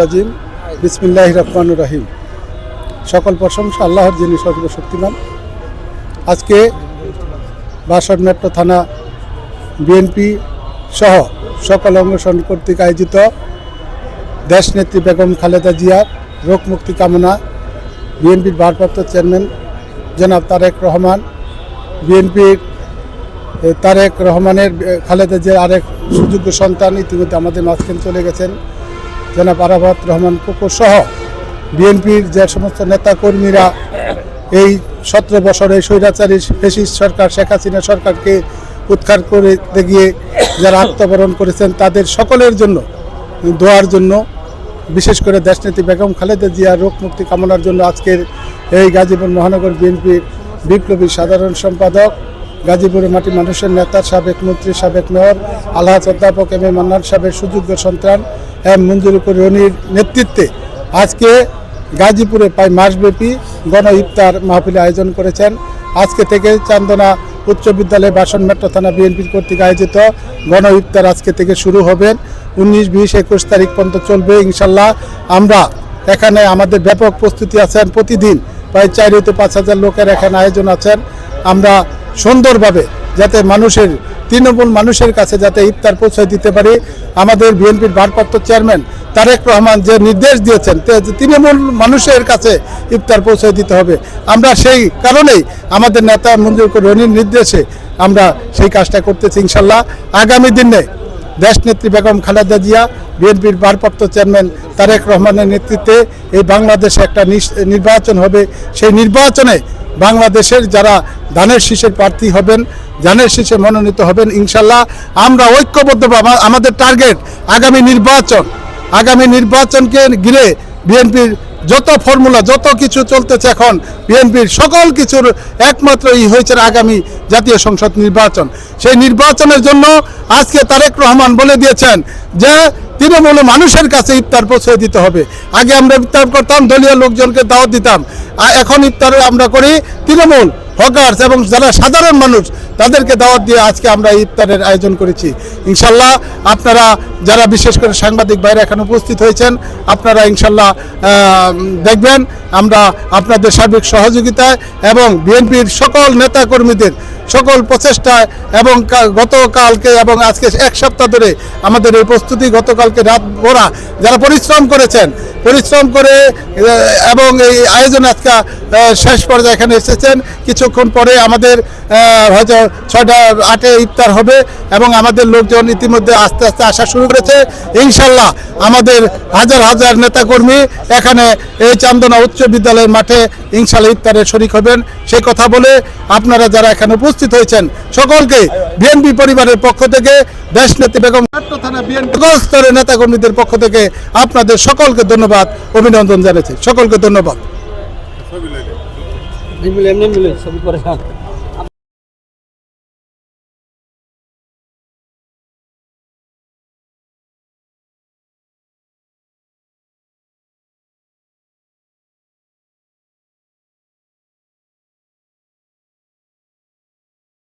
রাজিম। বিসমিল্লাহ রহমান রাহিম। সকল প্রশংসা আল্লাহর যিনি সর্বশক্তিমান আজকে বাসন মেট্রো থানা বিএনপি সহ সকল অঙ্গসন কর্তৃক আয়োজিত দেশনেত্রী বেগম খালেদা জিয়ার রোগ মুক্তি কামনা বিএনপির ভারপ্রাপ্ত চেয়ারম্যান জনাব তারেক রহমান বিএনপির তারেক রহমানের খালেদা জিয়ার আরেক সুযোগ্য সন্তান ইতিমধ্যে আমাদের মাঝখানে চলে গেছেন। জনাব আরাফাত রহমান কুকুর সহ বিএনপির যে সমস্ত নেতা কর্মীরা এই সতেরো বছরে স্বৈরাচারী ফেসিস্ট সরকার, শেখ হাসিনা সরকারকে উৎখাত করে গিয়ে যারা আত্মবরণ করেছেন, তাদের সকলের জন্য, দোয়ার জন্য, বিশেষ করে দেশনেত্রী বেগম খালেদা জিয়া রোগ মুক্তি কামনার জন্য আজকের এই গাজীপুর মহানগর বিএনপির বিপ্লবী সাধারণ সম্পাদক গাজীপুরের মাটি মানুষের নেতা, সাবেক মন্ত্রী, সাবেক মেয়র, আলহাজ অধ্যাপক এম এ মান্নান সাহেবের সুযোগ্য সন্তান এম মঞ্জুরুকুর রনির নেতৃত্বে আজকে গাজীপুরে প্রায় মাসব্যাপী গণ ইফতার মাহফিল আয়োজন করেছেন। আজকে থেকে চান্দনা উচ্চ বিদ্যালয় বাসন মেট্রো থানা বিএনপির কর্তৃক আয়োজিত গণ ইফতার আজকে থেকে শুরু হবেন উনিশ, বিশ, একুশ তারিখ পর্যন্ত চলবে ইনশাল্লাহ। আমরা এখানে আমাদের ব্যাপক প্রস্তুতি আছেন। প্রতিদিন প্রায় চার হতে পাঁচ হাজার লোকের এখানে আয়োজন আছেন। আমরা সুন্দরভাবে যাতে মানুষের, তৃণমূল মানুষের কাছে যাতে ইফতার পৌঁছে দিতে পারি। আমাদের বিএনপির ভারপ্রাপ্ত চেয়ারম্যান তারেক রহমান যে নির্দেশ দিয়েছেন তৃণমূল মানুষের কাছে ইফতার পৌঁছে দিতে হবে। আমরা সেই কারণেই আমাদের নেতা মঞ্জুর রনির নির্দেশে আমরা সেই কাজটা করতেছি ইনশাল্লাহ। আগামী দিনে দেশনেত্রী বেগম খালেদা জিয়া, বিএনপির ভারপ্রাপ্ত চেয়ারম্যান তারেক রহমানের নেতৃত্বে এই বাংলাদেশে একটা নির্বাচন হবে। সেই নির্বাচনে বাংলাদেশের যারা ধানের শীষের প্রার্থী হবেন ধানের শীষে মনোনীত হবেন, ইনশাল্লাহ আমরা ঐক্যবদ্ধ আমাদের টার্গেট আগামী নির্বাচন, আগামী নির্বাচনকে ঘিরে বিএনপির যত ফর্মুলা, যত কিছু চলতেছে এখন, বিএনপির সকল কিছুর একমাত্র ই হয়েছে আগামী জাতীয় সংসদ নির্বাচন। সেই নির্বাচনের জন্য আজকে তারেক রহমান বলে দিয়েছেন যে তৃণমূল মানুষের কাছে ইফতার পৌঁছে দিতে হবে। আগে আমরা ইফতার করতাম, দলীয় লোকজনকে দাওয়াত দিতাম। এখন ইফতার আমরা করি তৃণমূল। হকার্স এবং যারা সাধারণ মানুষ, তাদেরকে দাওয়াত দিয়ে আজকে আমরা ইফতারের আয়োজন করেছি। ইনশাল্লাহ আপনারা যারা বিশেষ করে সাংবাদিক বাইরে এখানে উপস্থিত হয়েছেন, আপনারা ইনশাল্লাহ দেখবেন আমরা আপনাদের সার্বিক সহযোগিতায় এবং বিএনপির সকল নেতাকর্মীদের সকল প্রচেষ্টায় এবং গতকালকে এবং আজকে এক সপ্তাহ ধরে আমাদের এই প্রস্তুতি গতকালকে রাত ভরা যারা পরিশ্রম করেছেন, পরিশ্রম করে এবং এই আয়োজন আজকে শেষ পর্যায়ে এখানে এসেছেন। কিছুক্ষণ পরে আমাদের হয়তো ছয়টা, আটে ইফতার হবে এবং আমাদের লোকজন ইতিমধ্যে আস্তে আস্তে আসা শুরু করেছে। ইনশাল্লাহ আমাদের হাজার হাজার নেতাকর্মী এখানে এই চান্দনা উচ্চ বিদ্যালয়ের মাঠে ইনশাল্লাহ ইফতারে শরিক হবেন। সেই কথা বলে আপনারা যারা এখানে উপস্থিত হয়েছেন, সকলকে বিএনপি পরিবারের পক্ষ থেকে, দেশ নেত্রী বেগম স্তরের নেতাকর্মীদের পক্ষ থেকে আপনাদের সকলকে ধন্যবাদ, অভিনন্দন জানাচ্ছি। সকলকে ধন্যবাদ। Dímelo, dímelo, subí por acá.